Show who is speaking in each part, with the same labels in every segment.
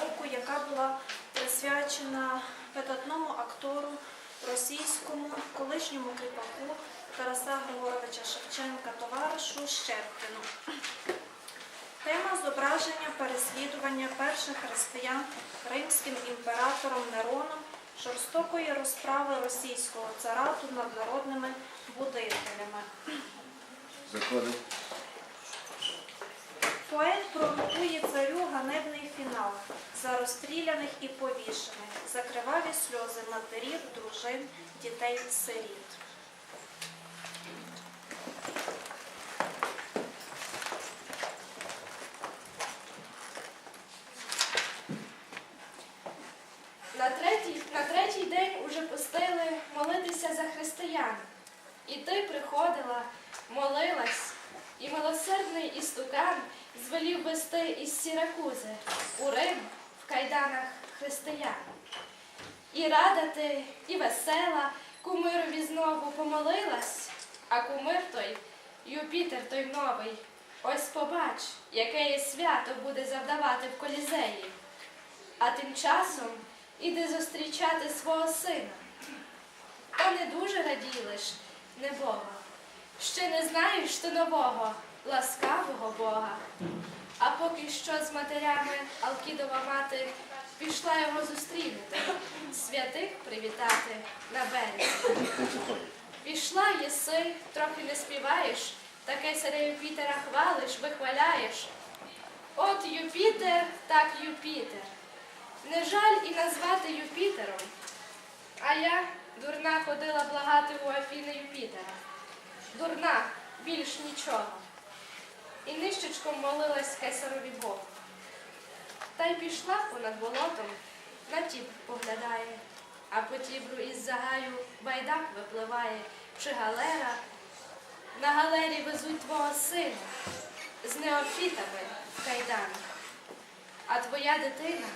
Speaker 1: року, яка була присвячена видатному актору російському, колишньому кріпаку Тараса Григоровича Шевченка, товаришу Щепкіну. Тема зображення переслідування перших християн римським імператором Нероном, жорстокої розправи російського царату над народними будителями.
Speaker 2: Заходимо.
Speaker 1: Поет провокує царю ганебний фінал за розстріляних і повішених, за криваві сльози матерів, дружин, дітей, сиріт.
Speaker 3: На третій, на третій день уже пустили молитися за християн. І ти приходила, молилась, і милосердний істукан звелів вести із Сіракузи у Рим в кайданах християн. І рада ти, і весела, кумирові знову помолилась, а кумир той, Юпітер той новий, ось побач, яке свято буде завдавати в колізеї. А тим часом іди зустрічати свого сина. Та не дуже раділиш, не Бога. Ще не знаєш ти нового, ласкавого Бога. А поки що з матерями Алкідова мати пішла його зустрінути, святих привітати на березі. Пішла єси, трохи не співаєш, та кесаря Юпітера хвалиш, вихваляєш. От Юпітер, так Юпітер. Не жаль і назвати Юпітером. А я, дурна, ходила благати у Афіни Юпітера. Дурна, більш нічого. І нищечком молилась кесарові Богу. Та й пішла понад болотом, на тіб поглядає, а по тібру із загаю байдак випливає, чи галера. На галері везуть твого сина з неофітами в кайданах. А твоя дитина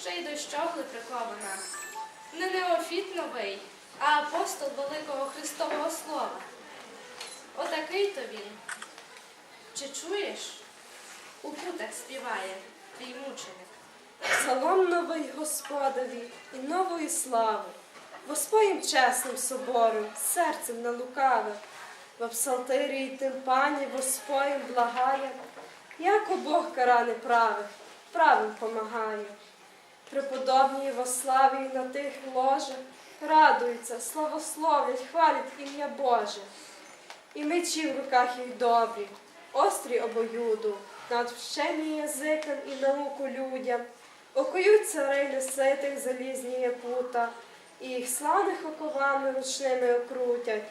Speaker 3: ще й до щогли прикована. Не неофіт новий, а апостол Великого Христового Слова. Отакий то він. Чи чуєш? У путах співає твій мученик.
Speaker 4: Псалом новий Господові і нової слави, Господнім чесним собором, серцем не лукаве, в псалтирі й тимпані Господь благає, яко Бог кара неправих, правим помагає. Преподобні во славі на тих ложах радуються, славословлять, хвалять ім'я Боже. І мечі в руках їх добрі, острі обоюду, над вчені язиком і науку людям, окують царей неситих залізні пута, і їх славних оковами ручними окрутять,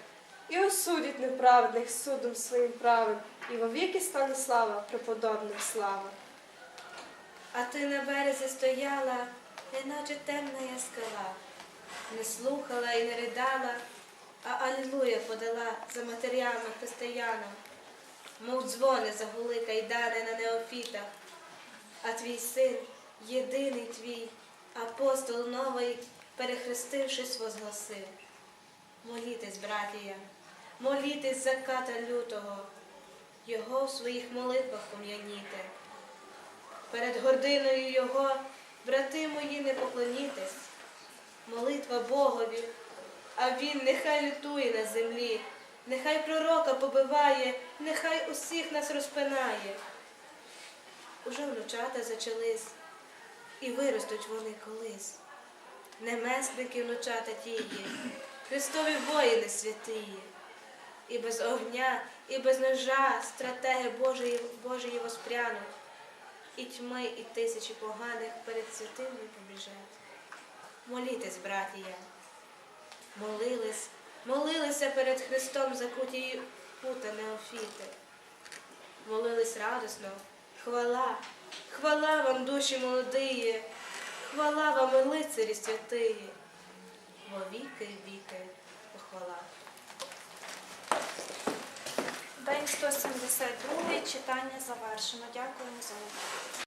Speaker 4: і осудять неправедних судом своїм правим, і вовіки стане слава преподобних слава.
Speaker 5: А ти на березі стояла, неначе темна яскала, не слухала і не ридала, а Алілуя подала за матерями християнам, мов дзвони загули кайдани на неофітах, а твій син, єдиний твій, апостол новий, перехрестившись, возгласив. Молітесь, братія, молітесь за ката лютого, його в своїх молитвах пом'яніте. Перед гординою його, брати мої, не поклонітесь. Молитва Богові, а він нехай лютує на землі, нехай пророка побиває, нехай усіх нас розпинає. Уже внучата зачались, і виростуть вони колись. Не месники внучата тії, Христові воїни святиї. І без огня, і без ножа стратеги Божої, Божої воспрянуть і тьми, і тисячі поганих перед святим не побіжать. Молітесь, братія, молились, молилися перед Христом закуті пута неофіти. Молились радосно, хвала, хвала вам, душі молодиї, хвала вам, лицарі святиї, во віки віки похвала.
Speaker 1: День 172, читання завершено. Дякуємо за увагу.